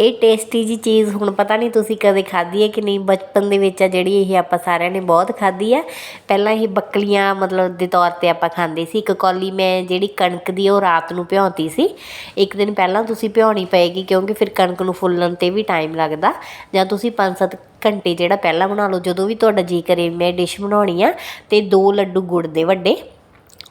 ਇਹ ਟੇਸਟੀ ਜੀ ਚੀਜ਼ ਹੁਣ ਪਤਾ ਨਹੀਂ ਤੁਸੀਂ ਕਦੇ ਖਾਧੀ ਹੈ ਕਿ ਨਹੀਂ? ਬਚਪਨ ਦੇ ਵਿੱਚ ਆ ਜਿਹੜੀ ਇਹ ਆਪਾਂ ਸਾਰਿਆਂ ਨੇ ਬਹੁਤ ਖਾਧੀ ਆ। ਪਹਿਲਾਂ ਇਹ ਬੱਕਲੀਆਂ ਮਤਲਬ ਦੇ ਤੌਰ ਤੇ ਆਪਾਂ ਖਾਂਦੇ ਸੀ। ਇੱਕ ਕੌਲੀ ਮੈਂ ਜਿਹੜੀ ਕਣਕ ਦੀ ਉਹ ਰਾਤ ਨੂੰ ਭਿਉਂਤੀ ਸੀ। ਇੱਕ ਦਿਨ ਪਹਿਲਾਂ ਤੁਸੀਂ ਭਿਉਣੀ ਪਏਗੀ ਕਿਉਂਕਿ ਫਿਰ ਕਣਕ ਨੂੰ ਫੁੱਲਣ ਤੇ ਵੀ ਟਾਈਮ ਲੱਗਦਾ। ਜਾਂ ਤੁਸੀਂ 5-7 ਘੰਟੇ ਜਿਹੜਾ ਪਹਿਲਾਂ ਬਣਾ ਲਓ, ਜਦੋਂ ਵੀ ਤੁਹਾਡਾ ਜੀ ਕਰੇ ਮੈਂ ਡਿਸ਼ ਬਣਾਉਣੀ ਆ ਤੇ ਦੋ ਲੱਡੂ ਗੁੜ ਦੇ ਵੱਡੇ।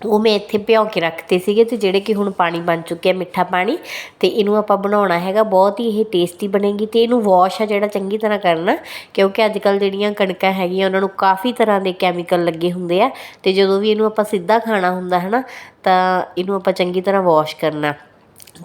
ਉਹ ਮੈਂ ਇੱਥੇ ਭਿਉਂ ਕੇ ਰੱਖਤੇ ਸੀਗੇ ਤੇ ਜਿਹੜੇ ਕਿ ਹੁਣ ਪਾਣੀ ਬਣ ਚੁੱਕਿਆ ਮਿੱਠਾ ਪਾਣੀ ਤੇ ਇਹਨੂੰ ਆਪਾਂ ਬਣਾਉਣਾ ਹੈਗਾ, ਬਹੁਤ ਹੀ ਇਹ ਟੇਸਟੀ ਬਣੇਗੀ ਤੇ ਇਹਨੂੰ ਵਾਸ਼ ਆ ਜਿਹੜਾ ਚੰਗੀ ਤਰ੍ਹਾਂ ਕਰਨਾ, ਕਿਉਂਕਿ ਅੱਜ ਕੱਲ ਜਿਹੜੀਆਂ ਕਣਕਾਂ ਹੈਗੀਆਂ ਉਹਨਾਂ ਨੂੰ ਕਾਫੀ ਤਰ੍ਹਾਂ ਦੇ ਕੈਮੀਕਲ ਲੱਗੇ ਹੁੰਦੇ ਆ ਤੇ ਜਦੋਂ ਵੀ ਇਹਨੂੰ ਆਪਾਂ ਸਿੱਧਾ ਖਾਣਾ ਹੁੰਦਾ ਹੈ ਨਾ ਤਾਂ ਇਹਨੂੰ ਆਪਾਂ ਚੰਗੀ ਤਰ੍ਹਾਂ ਵਾਸ਼ ਕਰਨਾ।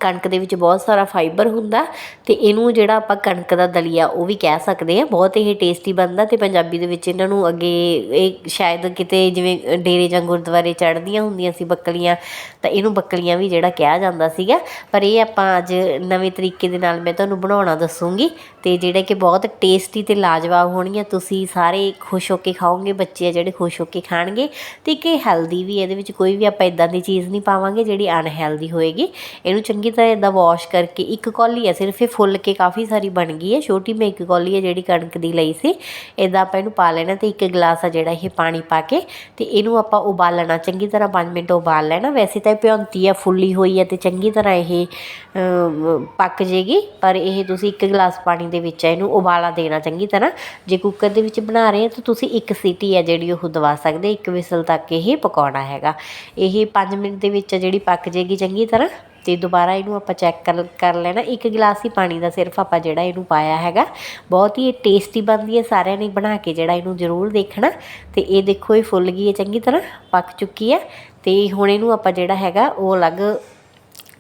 ਕਣਕ ਦੇ ਵਿੱਚ ਬਹੁਤ ਸਾਰਾ ਫਾਈਬਰ ਹੁੰਦਾ ਅਤੇ ਇਹਨੂੰ ਜਿਹੜਾ ਆਪਾਂ ਕਣਕ ਦਾ ਦਲੀਆ ਉਹ ਵੀ ਕਹਿ ਸਕਦੇ ਹਾਂ, ਬਹੁਤ ਇਹ ਟੇਸਟੀ ਬਣਦਾ ਅਤੇ ਪੰਜਾਬੀ ਦੇ ਵਿੱਚ ਇਹਨਾਂ ਨੂੰ ਅੱਗੇ ਇਹ ਸ਼ਾਇਦ ਕਿਤੇ ਜਿਵੇਂ ਡੇਰੇ ਜਾਂ ਗੁਰਦੁਆਰੇ ਚੜ੍ਹਦੀਆਂ ਹੁੰਦੀਆਂ ਸੀ ਬੱਕਲੀਆਂ ਤਾਂ ਇਹਨੂੰ ਬੱਕਲੀਆਂ ਵੀ ਜਿਹੜਾ ਕਿਹਾ ਜਾਂਦਾ ਸੀਗਾ। ਪਰ ਇਹ ਆਪਾਂ ਅੱਜ ਨਵੇਂ ਤਰੀਕੇ ਦੇ ਨਾਲ ਮੈਂ ਤੁਹਾਨੂੰ ਬਣਾਉਣਾ ਦੱਸੂੰਗੀ ਅਤੇ ਜਿਹੜੇ ਕਿ ਬਹੁਤ ਟੇਸਟੀ ਅਤੇ ਲਾਜਵਾਬ ਹੋਣਗੀਆਂ, ਤੁਸੀਂ ਸਾਰੇ ਖੁਸ਼ ਹੋ ਕੇ ਖਾਓਗੇ, ਬੱਚੇ ਆ ਜਿਹੜੇ ਖੁਸ਼ ਹੋ ਕੇ ਖਾਣਗੇ ਤੇ ਕਿ ਹੈਲਦੀ ਵੀ ਇਹਦੇ ਵਿੱਚ ਕੋਈ ਵੀ ਆਪਾਂ ਇਦਾਂ ਦੀ ਚੀਜ਼ ਨਹੀਂ ਪਾਵਾਂਗੇ ਜਿਹੜੀ ਅਨਹੈਲਦੀ ਹੋਏਗੀ। ਇਹਨੂੰ ਚੰਗੀ ਤਰ੍ਹਾਂ ਇਹਦਾ ਵਾਸ਼ ਕਰਕੇ ਇੱਕ ਕੌਲੀ ਹੈ, ਸਿਰਫ ਇਹ ਫੁੱਲ ਕੇ ਕਾਫੀ ਸਾਰੀ ਬਣ ਗਈ ਹੈ। ਛੋਟੀ ਮੈਂ ਇੱਕ ਕੌਲੀ ਹੈ ਜਿਹੜੀ ਕਣਕ ਦੀ ਲਈ ਸੀ। ਇਹਦਾ ਆਪਾਂ ਇਹਨੂੰ ਪਾ ਲੈਣਾ ਤੇ ਇੱਕ ਗਲਾਸ ਆ ਜਿਹੜਾ ਇਹ ਪਾਣੀ ਪਾ ਕੇ ਤੇ ਇਹਨੂੰ ਆਪਾਂ ਉਬਾਲਣਾ, ਚੰਗੀ ਤਰ੍ਹਾਂ 5 ਮਿੰਟ ਉਬਾਲ ਲੈਣਾ। ਵੈਸੇ ਤਾਂ ਇਹ ਭਿਉਂਤੀ ਆ ਫੁੱਲੀ ਹੋਈ ਹੈ ਤੇ ਚੰਗੀ ਤਰ੍ਹਾਂ ਇਹ ਪੱਕ ਜੇਗੀ, ਪਰ ਇਹ ਤੁਸੀਂ ਇੱਕ ਗਲਾਸ ਪਾਣੀ ਦੇ ਵਿੱਚ ਇਹਨੂੰ ਉਬਾਲਾ ਦੇਣਾ ਚੰਗੀ ਤਰ੍ਹਾਂ। ਜੇ ਕੁੱਕਰ ਦੇ ਵਿੱਚ ਬਣਾ ਰਹੇ ਹੋ ਤਾਂ ਤੁਸੀਂ ਇੱਕ ਸੀਟੀ ਹੈ ਜਿਹੜੀ ਉਹ ਦਵਾ ਸਕਦੇ, ਇੱਕ ਵਿਸਲ ਤੱਕ ਇਹ ਪਕਾਉਣਾ ਹੈਗਾ। ਇਹ 5 ਮਿੰਟ ਦੇ ਵਿੱਚ ਜਿਹੜੀ ਪੱਕ ਜੇਗੀ ਚੰਗੀ ਤਰ੍ਹਾਂ। ਅਤੇ ਦੁਬਾਰਾ ਇਹਨੂੰ ਆਪਾਂ ਚੈੱਕ ਕਰ ਕਰ ਲੈਣਾ, ਇੱਕ ਗਿਲਾਸ ਹੀ ਪਾਣੀ ਦਾ ਸਿਰਫ ਆਪਾਂ ਜਿਹੜਾ ਇਹਨੂੰ ਪਾਇਆ ਹੈਗਾ। ਬਹੁਤ ਹੀ ਟੇਸਟੀ ਬਣਦੀ ਹੈ, ਸਾਰਿਆਂ ਨੇ ਬਣਾ ਕੇ ਜਿਹੜਾ ਇਹਨੂੰ ਜ਼ਰੂਰ ਦੇਖਣਾ। ਅਤੇ ਇਹ ਦੇਖੋ, ਇਹ ਫੁੱਲ ਗਈ ਹੈ, ਚੰਗੀ ਤਰ੍ਹਾਂ ਪੱਕ ਚੁੱਕੀ ਹੈ। ਅਤੇ ਹੁਣ ਇਹਨੂੰ ਆਪਾਂ ਜਿਹੜਾ ਹੈਗਾ, ਉਹ ਅਲੱਗ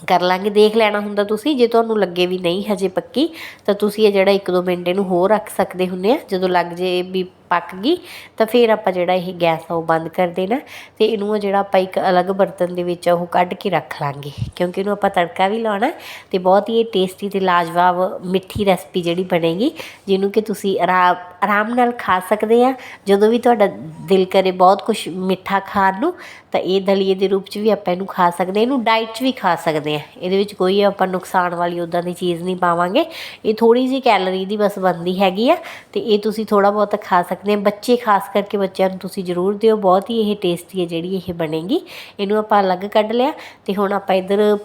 ਕਰ ਲਾਂਗੇ। ਦੇਖ ਲੈਣਾ ਹੁੰਦਾ ਤੁਸੀਂ, ਜੇ ਤੁਹਾਨੂੰ ਲੱਗੇ ਵੀ ਨਹੀਂ ਹਜੇ ਪੱਕੀ, ਤਾਂ ਤੁਸੀਂ ਇਹ ਜਿਹੜਾ 1-2 ਮਿੰਟ ਇਹਨੂੰ ਹੋਰ ਰੱਖ ਸਕਦੇ ਹੁੰਦੇ ਆ। ਜਦੋਂ ਲੱਗ ਜੇ ਵੀ ਪੱਕ ਗਈ, ਤਾਂ ਫਿਰ ਆਪਾਂ ਜਿਹੜਾ ਇਹ ਗੈਸ ਆ ਉਹ ਬੰਦ ਕਰ ਦੇਣਾ ਤੇ ਇਹਨੂੰ ਜਿਹੜਾ ਆਪਾਂ ਇੱਕ ਅਲੱਗ ਬਰਤਨ ਦੇ ਵਿੱਚ ਉਹ ਕੱਢ ਕੇ ਰੱਖ ਲਾਂਗੇ, ਕਿਉਂਕਿ ਇਹਨੂੰ ਆਪਾਂ ਤੜਕਾ ਵੀ ਲਾਉਣਾ ਤੇ ਬਹੁਤ ਹੀ ਇਹ ਟੇਸਟੀ ਤੇ ਲਾਜਵਾਬ ਮਿੱਠੀ ਰੈਸਪੀ ਜਿਹੜੀ ਬਣੇਗੀ, ਜਿਹਨੂੰ ਕਿ ਤੁਸੀਂ ਆਰਾਮ ਆਰਾਮ ਨਾਲ ਖਾ ਸਕਦੇ ਆ। ਜਦੋਂ ਵੀ ਤੁਹਾਡਾ ਦਿਲ ਕਰੇ ਬਹੁਤ ਕੁਝ ਮਿੱਠਾ ਖਾਣ ਨੂੰ, ਤਾਂ ਇਹ ਦਲੀਏ ਦੇ ਰੂਪ 'ਚ ਵੀ ਆਪਾਂ ਇਹਨੂੰ ਖਾ ਸਕਦੇ ਹਾਂ ਇਹਨੂੰ ਡਾਈਟ 'ਚ ਵੀ ਖਾ ਸਕਦੇ ਆ। ਇਹਦੇ ਵਿੱਚ ਕੋਈ ਆਪਾਂ ਨੁਕਸਾਨ ਵਾਲੀ ਉਦਾਂ ਦੀ ਚੀਜ਼ ਨਹੀਂ ਪਾਵਾਂਗੇ। ਇਹ ਥੋੜੀ ਜਿਹੀ ਕੈਲਰੀ ਦੀ ਬਸ ਬਣਦੀ ਹੈਗੀ ਆ, ਤੇ ਇਹ ਤੁਸੀਂ ਥੋੜਾ ਬਹੁਤ ਖਾ ਸਕਦੇ ਆ ਬੱਚੇ, ਖਾਸ ਕਰਕੇ ਬੱਚਿਆਂ ਨੂੰ ਤੁਸੀਂ ਜ਼ਰੂਰ ਦਿਓ। ਬਹੁਤ ਹੀ ਇਹ ਟੇਸਟੀ ਹੈ ਜਿਹੜੀ ਇਹ ਬਣੇਗੀ। ਇਹਨੂੰ ਆਪਾਂ ਅਲੱਗ ਕੱਢ ਲਿਆ ਤੇ ਹੁਣ ਆਪਾਂ ਇੱਧਰ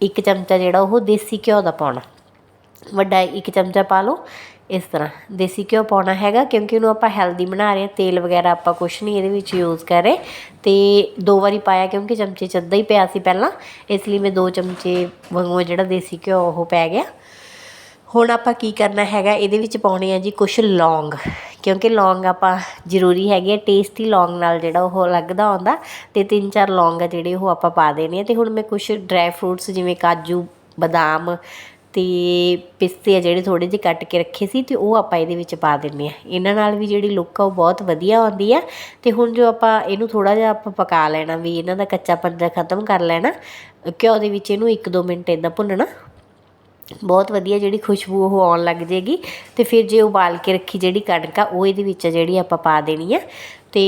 ਇੱਕ ਚਮਚਾ ਜਿਹੜਾ ਉਹ ਦੇਸੀ ਘਿਓ ਦਾ ਪਾਉਣਾ। ਵੱਡਾ ਇੱਕ ਚਮਚਾ ਪਾ ਲਓ। ਇਸ ਤਰ੍ਹਾਂ ਦੇਸੀ ਘਿਓ ਪਾਉਣਾ ਹੈਗਾ ਕਿਉਂਕਿ ਉਹਨੂੰ ਆਪਾਂ ਹੈਲਦੀ ਬਣਾ ਰਹੇ ਹਾਂ। ਤੇਲ ਵਗੈਰਾ ਆਪਾਂ ਕੁਛ ਨਹੀਂ ਇਹਦੇ ਵਿੱਚ ਯੂਜ਼ ਕਰ ਰਹੇ। ਤੇ ਦੋ ਵਾਰੀ ਪਾਇਆ ਕਿਉਂਕਿ ਚਮਚੇ 'ਚ ਅੱਧਾ ਹੀ ਪਿਆ ਸੀ ਪਹਿਲਾਂ। ਇਸ ਲਈ ਮੈਂ ਦੋ ਚਮਚੇ ਵਾਂਗੂ ਜਿਹੜਾ ਦੇਸੀ ਘਿਓ ਉਹ ਪੈ ਗਿਆ। ਹੁਣ ਆਪਾਂ ਕੀ ਕਰਨਾ ਹੈਗਾ, ਇਹਦੇ ਵਿੱਚ ਪਾਉਣੇ ਆ ਜੀ ਕੁਛ ਲੌਂਗ। ਕਿਉਂਕਿ ਲੌਂਗ ਆਪਾਂ ਜ਼ਰੂਰੀ ਹੈਗੇ ਆ ਟੇਸਟੀ ਲੌਂਗ ਨਾਲ ਜਿਹੜਾ ਉਹ ਲੱਗਦਾ ਆਉਂਦਾ, ਤੇ ਤਿੰਨ ਚਾਰ ਲੌਂਗ ਆ ਜਿਹੜੇ ਉਹ ਆਪਾਂ ਪਾ ਦੇਣੇ ਆ। ਤੇ ਹੁਣ ਮੈਂ ਕੁਛ ਡਰਾਈ ਫਰੂਟਸ ਜਿਵੇਂ ਕਾਜੂ, ਬਦਾਮ ਤੇ ਪਿਸਤੇ ਆ ਜਿਹੜੇ ਥੋੜੇ ਜਿਹੇ ਕੱਟ ਕੇ ਰੱਖੇ ਸੀ, ਤੇ ਉਹ ਆਪਾਂ ਇਹਦੇ ਵਿੱਚ ਪਾ ਦਿੰਨੇ ਆ। ਇਹਨਾਂ ਨਾਲ ਵੀ ਜਿਹੜੀ ਲੁੱਕ ਆ ਉਹ ਬਹੁਤ ਵਧੀਆ ਆਉਂਦੀ ਆ। ਤੇ ਹੁਣ ਜੋ ਆਪਾਂ ਇਹਨੂੰ ਥੋੜਾ ਜਿਹਾ ਆਪਾਂ ਪਕਾ ਲੈਣਾ, ਵੀ ਇਹਨਾਂ ਦਾ ਕੱਚਾ ਜਿਹਾ ਖਤਮ ਕਰ ਲੈਣਾ ਘਿਓ ਦੇ ਵਿੱਚ ਇਹਨੂੰ 1-2 ਮਿੰਟ ਇਦਾਂ ਭੁੰਨਣਾ ਬਹੁਤ ਵਧੀਆ ਜਿਹੜੀ ਖੁਸ਼ਬੂ ਉਹ ਆਉਣ ਲੱਗ ਜੇਗੀ ਤੇ ਫਿਰ ਜੇ ਉਬਾਲ ਕੇ ਰੱਖੀ ਜਿਹੜੀ ਕਣਕ ਆ, ਉਹ ਇਹਦੇ ਵਿੱਚ ਜਿਹੜੀ ਆਪਾਂ ਪਾ ਦੇਣੀ ਆ। ਤੇ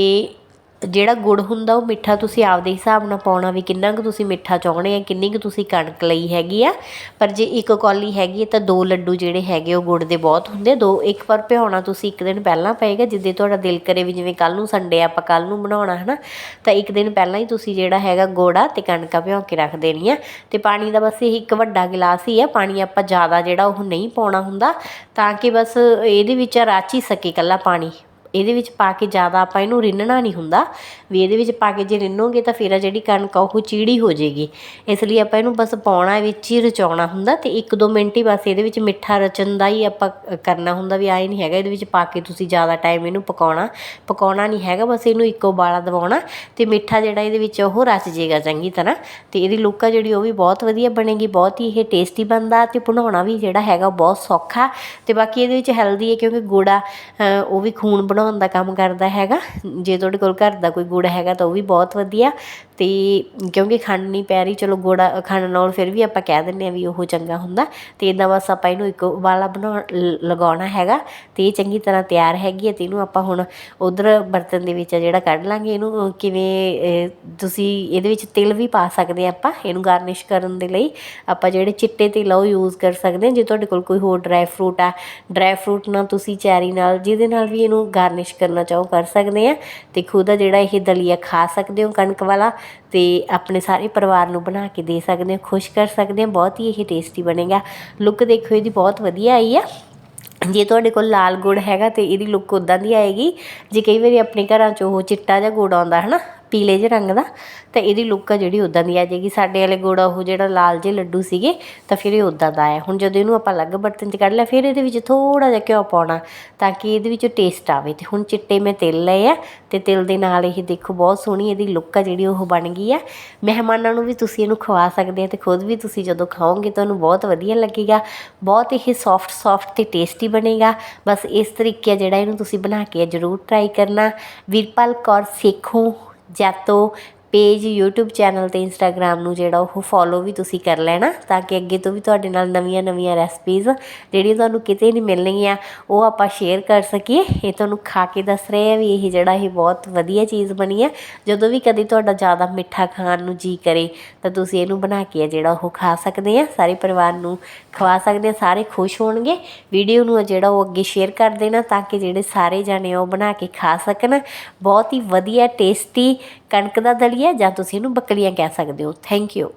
ਜਿਹੜਾ ਗੁੜ ਹੁੰਦਾ ਉਹ ਮਿੱਠਾ ਤੁਸੀਂ ਆਪਦੇ ਹਿਸਾਬ ਨਾਲ ਪਾਉਣਾ ਵੀ ਕਿੰਨਾ ਕੁ ਤੁਸੀਂ ਮਿੱਠਾ ਚਾਹੁੰਦੇ ਆ, ਕਿੰਨੀ ਕੁ ਤੁਸੀਂ ਕਣਕ ਲਈ ਹੈਗੀ ਆ। ਪਰ ਜੇ ਇੱਕ ਕੌਲੀ ਹੈਗੀ ਹੈ ਤਾਂ ਦੋ ਲੱਡੂ ਜਿਹੜੇ ਹੈਗੇ ਉਹ ਗੁੜ ਦੇ ਬਹੁਤ ਹੁੰਦੇ ਆ। ਦੋ, ਇੱਕ ਵਾਰ ਭਿਉਣਾ ਤੁਸੀਂ ਇੱਕ ਦਿਨ ਪਹਿਲਾਂ ਪਏਗਾ, ਜਿੱਦੇ ਤੁਹਾਡਾ ਦਿਲ ਕਰੇ ਵੀ ਜਿਵੇਂ ਕੱਲ ਨੂੰ ਸੰਡੇ ਆਪਾਂ ਕੱਲ ਨੂੰ ਬਣਾਉਣਾ ਹੈ ਨਾ ਤਾਂ ਇੱਕ ਦਿਨ ਪਹਿਲਾਂ ਹੀ ਤੁਸੀਂ ਜਿਹੜਾ ਹੈਗਾ ਗੋੜਾ ਤੇ ਕਣਕਾਂ ਭਿਉਂ ਕੇ ਰੱਖ ਦੇਣੀਆਂ। ਤੇ ਪਾਣੀ ਦਾ ਬਸ ਇਹ ਇੱਕ ਵੱਡਾ ਗਿਲਾਸ ਹੀ ਆ, ਪਾਣੀ ਆਪਾਂ ਜ਼ਿਆਦਾ ਜਿਹੜਾ ਉਹ ਨਹੀਂ ਪਾਉਣਾ ਹੁੰਦਾ, ਤਾਂ ਕਿ ਬਸ ਇਹਦੇ ਵਿੱਚ ਰਚ ਹੀ ਸਕੇ ਇਕੱਲਾ ਪਾਣੀ। ਇਹਦੇ ਵਿੱਚ ਪਾ ਕੇ ਜ਼ਿਆਦਾ ਆਪਾਂ ਇਹਨੂੰ ਰਿੰਨਣਾ ਨਹੀਂ ਹੁੰਦਾ। ਵੀ ਇਹਦੇ ਵਿੱਚ ਪਾ ਕੇ ਜੇ ਰਿੰਨੋਗੇ ਤਾਂ ਫਿਰ ਆ ਜਿਹੜੀ ਕਣਕ ਆ ਉਹ ਚੀੜੀ ਹੋ ਜਾਏਗੀ। ਇਸ ਲਈ ਆਪਾਂ ਇਹਨੂੰ ਬਸ ਪਾਉਣਾ ਵਿੱਚ ਹੀ ਰਚਾਉਣਾ ਹੁੰਦਾ ਤੇ 1-2 ਮਿੰਟ ਹੀ ਬਸ ਇਹਦੇ ਵਿੱਚ ਮਿੱਠਾ ਰਚਣ ਦਾ ਹੀ ਆਪਾਂ ਕਰਨਾ ਹੁੰਦਾ ਵੀ ਆਏ ਨਹੀਂ ਹੈਗਾ ਇਹਦੇ ਵਿੱਚ ਪਾ ਕੇ ਤੁਸੀਂ ਜ਼ਿਆਦਾ ਟਾਈਮ ਇਹਨੂੰ ਪਕਾਉਣਾ। ਪਕਾਉਣਾ ਨਹੀਂ ਹੈਗਾ, ਬਸ ਇਹਨੂੰ ਇੱਕੋ ਉਬਾਲਾ ਦਿਵਾਉਣਾ ਤੇ ਮਿੱਠਾ ਜਿਹੜਾ ਇਹਦੇ ਵਿੱਚ ਉਹ ਰਚ ਜਾਏਗਾ ਚੰਗੀ ਤਰ੍ਹਾਂ। ਤੇ ਇਹਦੀ ਲੁੱਕ ਆ ਜਿਹੜੀ ਉਹ ਵੀ ਬਹੁਤ ਵਧੀਆ ਬਣੇਗੀ, ਬਹੁਤ ਹੀ ਇਹ ਟੇਸਟੀ ਬਣਦਾ ਤੇ ਬਣਾਉਣਾ ਵੀ ਜਿਹੜਾ ਹੈਗਾ ਉਹ ਬਹੁਤ ਸੌਖਾ। ਤੇ ਬਾਕੀ ਇਹਦੇ ਵਿੱਚ ਹੈਲਦੀ ਹੈ ਕਿਉਂਕਿ ਗੋੜਾ ਉਹ ਵੀ ਖੂਨ ਬਣਾ ਬਣਾਉਣ ਦਾ ਕੰਮ ਕਰਦਾ ਹੈਗਾ, ਜੇ ਤੁਹਾਡੇ ਕੋਲ ਘਰ ਦਾ ਕੋਈ ਗੁੜ ਹੈਗਾ ਤਾਂ ਉਹ ਵੀ ਬਹੁਤ ਵਧੀਆ। ਤੇ ਕਿਉਂਕਿ ਖੰਡ ਨਹੀਂ ਪੈ ਰਹੀ, ਚਲੋ ਗੁੜ, ਖੰਡ ਨਾਲ ਫਿਰ ਵੀ ਆਪਾਂ ਕਹਿ ਦਿੰਦੇ ਆ ਵੀ ਉਹ ਚੰਗਾ ਹੁੰਦਾ। ਤੇ ਇਦਾਂ ਬਸ ਆਪਾਂ ਇਹਨੂੰ ਇੱਕ ਵਾਲਾ ਬਣਾ ਲਗਾਉਣਾ ਹੈਗਾ। ਤੇ ਇਹ ਚੰਗੀ ਤਰ੍ਹਾਂ ਤਿਆਰ ਹੈਗੀ ਹੈ ਤੇ ਇਹਨੂੰ ਆਪਾਂ ਹੁਣ ਉਧਰ ਬਰਤਨ ਦੇ ਵਿੱਚ ਜਿਹੜਾ ਕੱਢ ਲਾਂਗੇ, ਇਹਨੂੰ ਕਿਵੇਂ ਤੁਸੀਂ ਇਹਦੇ ਵਿੱਚ ਤਿਲ ਵੀ ਪਾ ਸਕਦੇ ਆ ਆਪਾਂ, ਇਹਨੂੰ ਗਾਰਨਿਸ਼ ਕਰਨ ਦੇ ਲਈ। ਆਪਾਂ ਜਿਹੜੇ ਚਿੱਟੇ ਤਿਲ ਆ ਉਹ ਯੂਜ਼ ਕਰ ਸਕਦੇ ਆ ਜੇ ਤੁਹਾਡੇ ਕੋਲ ਕੋਈ ਹੋਰ ਡਰਾਈ ਫਰੂਟ ਆ ਡਰਾਈ ਫਰੂਟ ਨਾਲ ਤੁਸੀਂ ਚੈਰੀ ਨਾਲ, ਜਿਹਦੇ ਨਾਲ ਵੀ ਇਹਨੂੰ ਗਾਰਨਿਸ਼ ਕਰਨਾ ਚਾਹੋ, ਕਰ ਸਕਦੇ ਆ। ਤੇ ਖੁਦ ਜਿਹੜਾ ਇਹ ਦਲੀਆ ਖਾ ਸਕਦੇ ਹੋ ਕਣਕ ਵਾਲਾ, ਤੇ ਆਪਣੇ ਸਾਰੇ ਪਰਿਵਾਰ ਨੂੰ ਬਣਾ ਕੇ ਦੇ ਸਕਦੇ ਹੋ, ਖੁਸ਼ ਕਰ ਸਕਦੇ ਹੋ, ਬਹੁਤ ਹੀ ਇਹ ਟੇਸਟੀ ਬਣੇਗਾ। ਲੁੱਕ ਦੇਖੋ, ਇਹਦੀ ਬਹੁਤ ਵਧੀਆ ਆਈ ਆ। ਜੇ ਤੁਹਾਡੇ ਕੋਲ ਲਾਲ ਗੁੜ ਹੈਗਾ ਤੇ ਇਹਦੀ ਲੁੱਕ ਉਦਾਂ ਦੀ ਆਏਗੀ। ਜੇ ਕਈ ਵਾਰੀ ਆਪਣੇ ਘਰਾਂ 'ਚ ਉਹ ਚਿੱਟਾ ਜਿਹਾ ਗੁੜ ਆਉਂਦਾ, ਹਨਾ? ਪੀਲੇ ਜਿਹੇ ਰੰਗ ਦਾ, ਤਾਂ ਇਹਦੀ ਲੁੱਕ ਆ ਜਿਹੜੀ ਉਦਾਂ ਦੀ ਆ ਜਾਏਗੀ। ਸਾਡੇ ਵਾਲੇ ਗੁੜ ਉਹ ਜਿਹੜਾ ਲਾਲ ਜਿਹੇ ਲੱਡੂ ਸੀਗੇ, ਤਾਂ ਫਿਰ ਇਹ ਉਦਾਂ ਦਾ ਆਇਆ ਹੁਣ ਜਦੋਂ ਇਹਨੂੰ ਆਪਾਂ ਅਲੱਗ ਬਰਤਨ 'ਚ ਕੱਢ ਲਿਆ, ਫਿਰ ਇਹਦੇ ਵਿੱਚ ਥੋੜਾ ਜਿਹਾ ਘਿਓ ਪਾਉਣਾ, ਤਾਂ ਕਿ ਇਹਦੇ ਵਿੱਚ ਟੇਸਟ ਆਵੇ। ਤੇ ਹੁਣ ਚਿੱਟੇ ਮੈਂ ਤਿਲ ਲਏ ਆ, ਤੇ ਤਿਲ ਦੇ ਨਾਲ ਇਹ ਦੇਖੋ ਬਹੁਤ ਸੋਹਣੀ ਇਹਦੀ ਲੁੱਕ ਆ ਜਿਹੜੀ ਉਹ ਬਣ ਗਈ ਆ। ਮਹਿਮਾਨਾਂ ਨੂੰ ਵੀ ਤੁਸੀਂ ਇਹਨੂੰ ਖਵਾ ਸਕਦੇ ਆ, ਤੇ ਖੁਦ ਵੀ ਤੁਸੀਂ ਜਦੋਂ ਖਾਓਗੇ, ਤੁਹਾਨੂੰ ਬਹੁਤ ਵਧੀਆ ਲੱਗੇਗਾ। ਬਹੁਤ ਇਹ ਸੌਫਟ ਸੌਫਟ ਤੇ ਟੇਸਟੀ ਬਣੇਗਾ। ਬਸ ਇਸ ਤਰੀਕੇ ਜਿਹੜਾ ਇਹਨੂੰ ਤੁਸੀਂ ਬਣਾ ਕੇ ਜ਼ਰੂਰ ਟਰਾਈ ਕਰਨਾ। Veerpal Kaur, Sekhon jatuh page YouTube channel ਤੇ Instagram ਨੂੰ ਜਿਹੜਾ ਉਹ ਫੋਲੋ ਵੀ ਤੁਸੀਂ ਕਰ ਲੈਣਾ ਤਾਂ ਕਿ ਅੱਗੇ ਤੋਂ ਵੀ ਤੁਹਾਡੇ ਨਾਲ ਨਵੀਆਂ ਨਵੀਆਂ ਰੈਸਪੀਜ਼ ਜਿਹੜੀਆਂ ਤੁਹਾਨੂੰ ਕਿਤੇ ਨਹੀਂ ਮਿਲਣਗੀਆਂ, ਉਹ ਆਪਾਂ ਸ਼ੇਅਰ ਕਰ ਸਕੀਏ। ਇਹ ਤੁਹਾਨੂੰ ਖਾ ਕੇ ਦੱਸ ਰਹੇ ਆ ਵੀ ਇਹ ਜਿਹੜਾ ਇਹ ਬਹੁਤ ਵਧੀਆ ਚੀਜ਼ ਬਣੀ ਆ। ਜਦੋਂ ਵੀ ਕਦੇ ਤੁਹਾਡਾ ਜ਼ਿਆਦਾ ਮਿੱਠਾ ਖਾਣ ਨੂੰ ਜੀ ਕਰੇ, ਤਾਂ ਤੁਸੀਂ ਇਹਨੂੰ ਬਣਾ ਕੇ ਆ ਜਿਹੜਾ ਉਹ ਖਾ ਸਕਦੇ ਆ। ਸਾਰੇ ਪਰਿਵਾਰ ਨੂੰ ਖਵਾ ਸਕਦੇ ਆ, ਸਾਰੇ ਖੁਸ਼ ਹੋਣਗੇ। ਵੀਡੀਓ ਨੂੰ ਆ ਜਿਹੜਾ ਉਹ ਅੱਗੇ ਸ਼ੇਅਰ ਕਰ ਦੇਣਾ ਤਾਂ ਕਿ ਜਿਹੜੇ ਸਾਰੇ ਜਾਣੇ ਆ ਉਹ ਬਣਾ ਕੇ ਖਾ ਸਕਣ। ਬਹੁਤ ਹੀ ਵਧੀਆ ਟੇਸਟੀ ਕਣਕ ਦਾ ਦਲੀਆ ਜਾਂ ਤੁਸੀਂ ਇਹਨੂੰ ਬੱਕਲੀਆਂ ਕਹਿ ਸਕਦੇ ਹੋ। Thank you